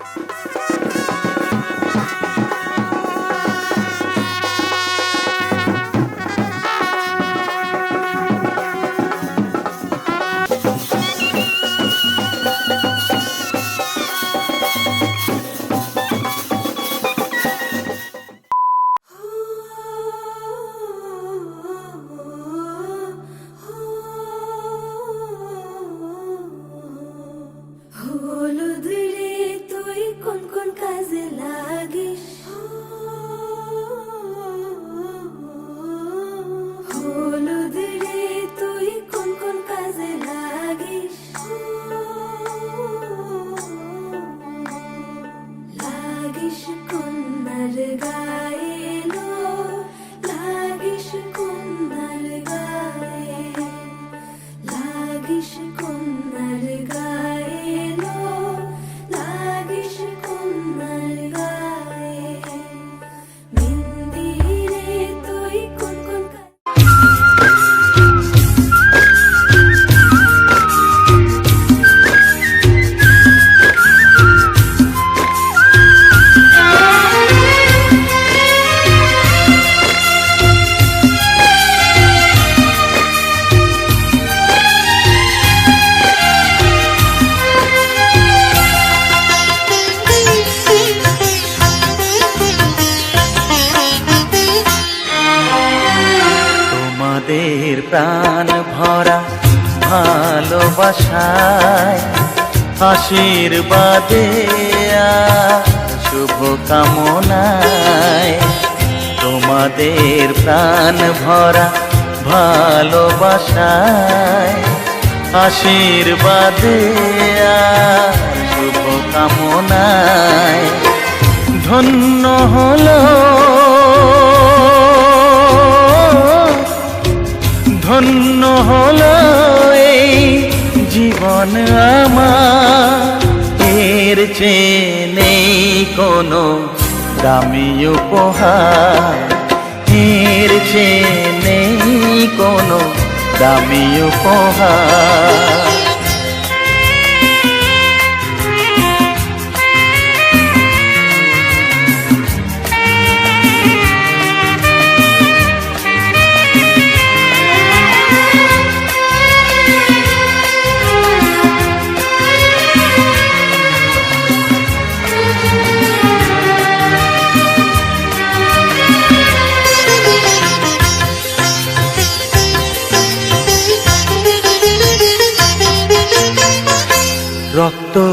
Música শুভ কামনায় তোমাদের প্রাণ ভরা ভালোবাসায় আশীর্বাদে শুভ কামনায় ধন্য হলো। ধন্য হলো এই জীবন আমার। এর চেনে কোনো দামি উপহার। এর নেই কোনো দামি উপহার।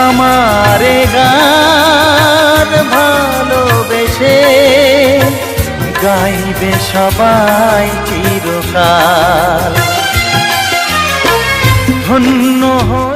আমারে গান ভালোবেসে গাইবে সবাই চিরকাল ধন্য হলো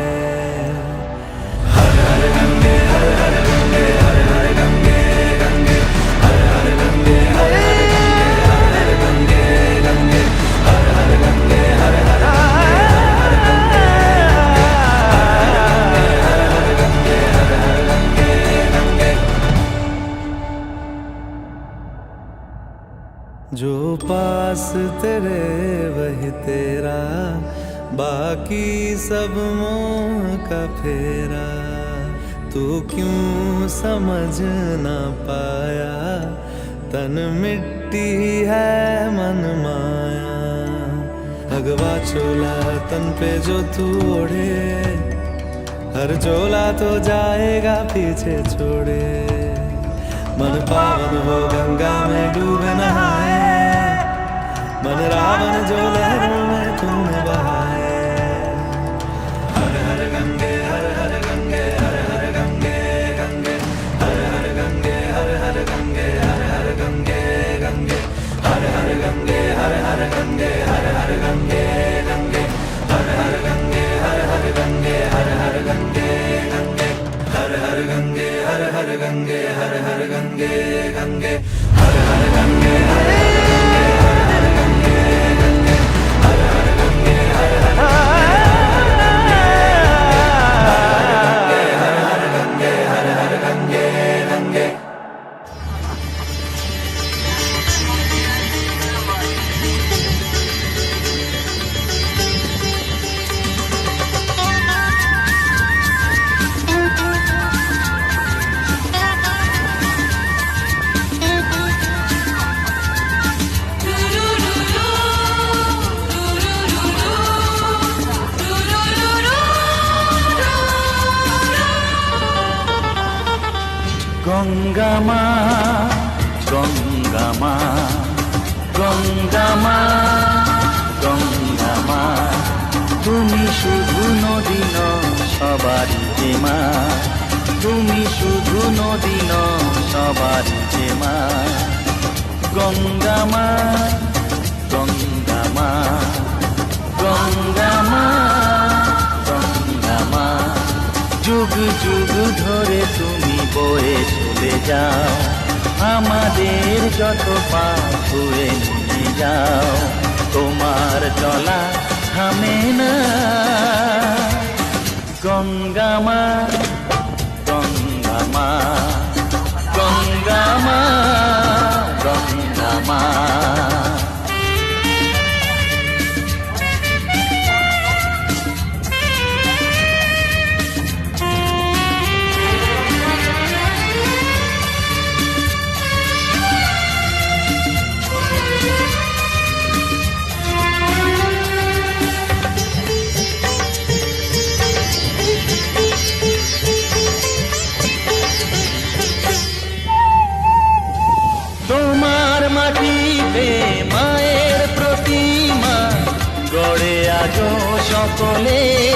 समझ न पाया। तन मिट्टी है मन माया। अगवा चोला तन पे जो तू ओढ़े हर चोला तो जाएगा पीछे छोड़े। मन पावन हो गंगा में डूबे नहाए, मन रावण जो लहरों में तूने बहाए। गंगे हर हर गंगे गंगे हर हर गंगे हर हर गंगे हर हर गंगे गंगे हर हर गंगे हर हर गंगे हर हर गंगे गंगे हर हर गंगे हर গঙ্গা মা গঙ্গা মা গঙ্গা মা গঙ্গা মা তুমি শুধু নদী ন সবারই মা তুমি শুধু নদী ন সবারই মা গঙ্গা মা গঙ্গা মা গঙ্গা মা গঙ্গা মা যুগ যুগ ধরে তুমি বয়ে চলে যাও, আমাদের যত পাপ হয়ে নিয়ে যাও, তোমার চলা থামে না। গঙ্গা মা গঙ্গা মা। সকলে।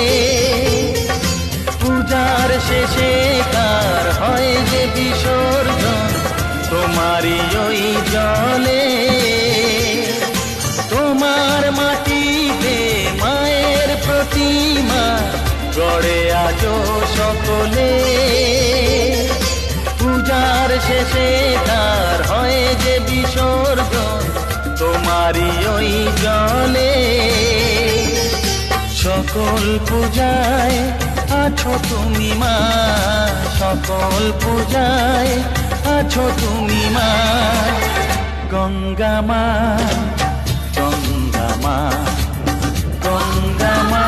পূজার শেষে কার হয় যে বিসর্জন? তোমারই ওই জলে। তোমার মাটিতে মায়ের প্রতিমা গড়ে আজো সকলে। পূজার শেষে তার হয় যে বিসর্জন? তোমারই ওই জলে। সকল পূজায় আছো তুমি মা, সকল পূজায় আছো তুমি মা। গঙ্গা মা গঙ্গা মা গঙ্গা মা।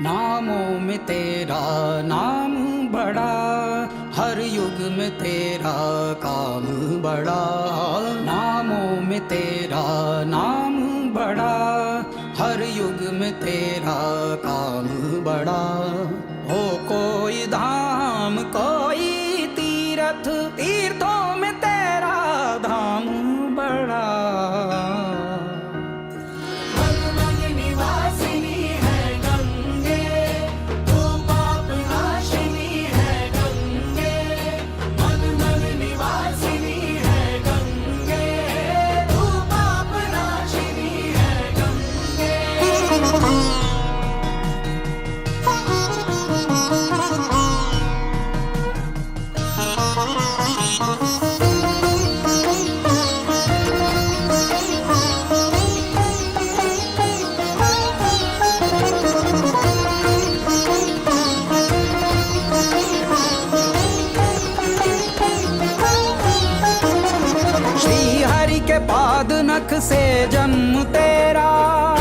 नामों में तेरा नाम बड़ा हर युग में तेरा काम बड़ा नामों में तेरा नाम बड़ा हर युग में तेरा काम बड़ा हो कोई धाम कोई पाद से जन्म तेरा।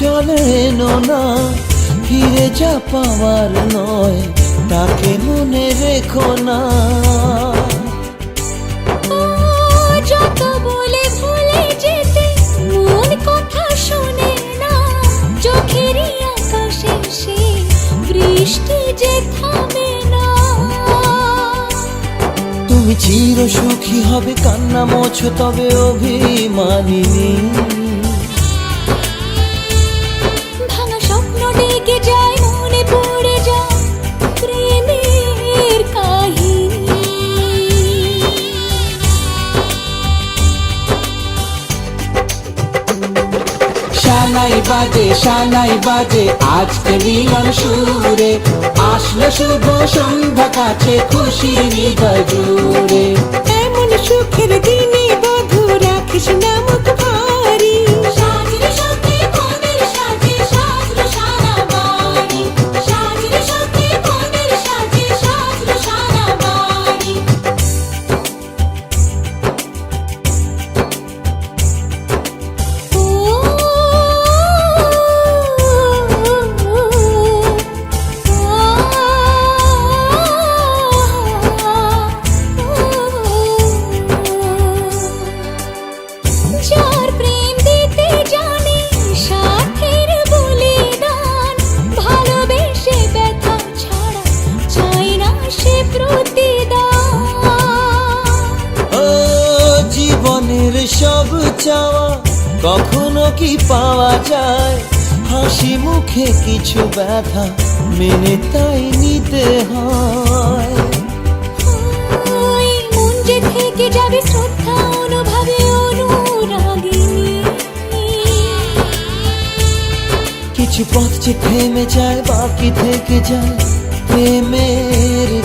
চলে না। ফিরে যা পাওয়ার নয় তাকে মনে রেখো না। যত বলে ভুলে যেতে মন কথা শোনে না। চোখেরই আকাশে সে বৃষ্টি যে থামে না। তুমি চির সুখী হবে কান্না মোছো তবে অভিমানিনী। বাজে শানাই বাজে, আজকে মিলন সুরে, আসলো শুভ সন্ধ্যা কাছে খুশি হৃদয় জুড়ে। এমন সুখের দিনে কখনো কি পাওয়া যায়? হাসি মুখে কিছু ব্যথা মেনে তাই নিতে হয়। কিছু পথ যে থেমে যায় বাকি থেকে যায় প্রেমের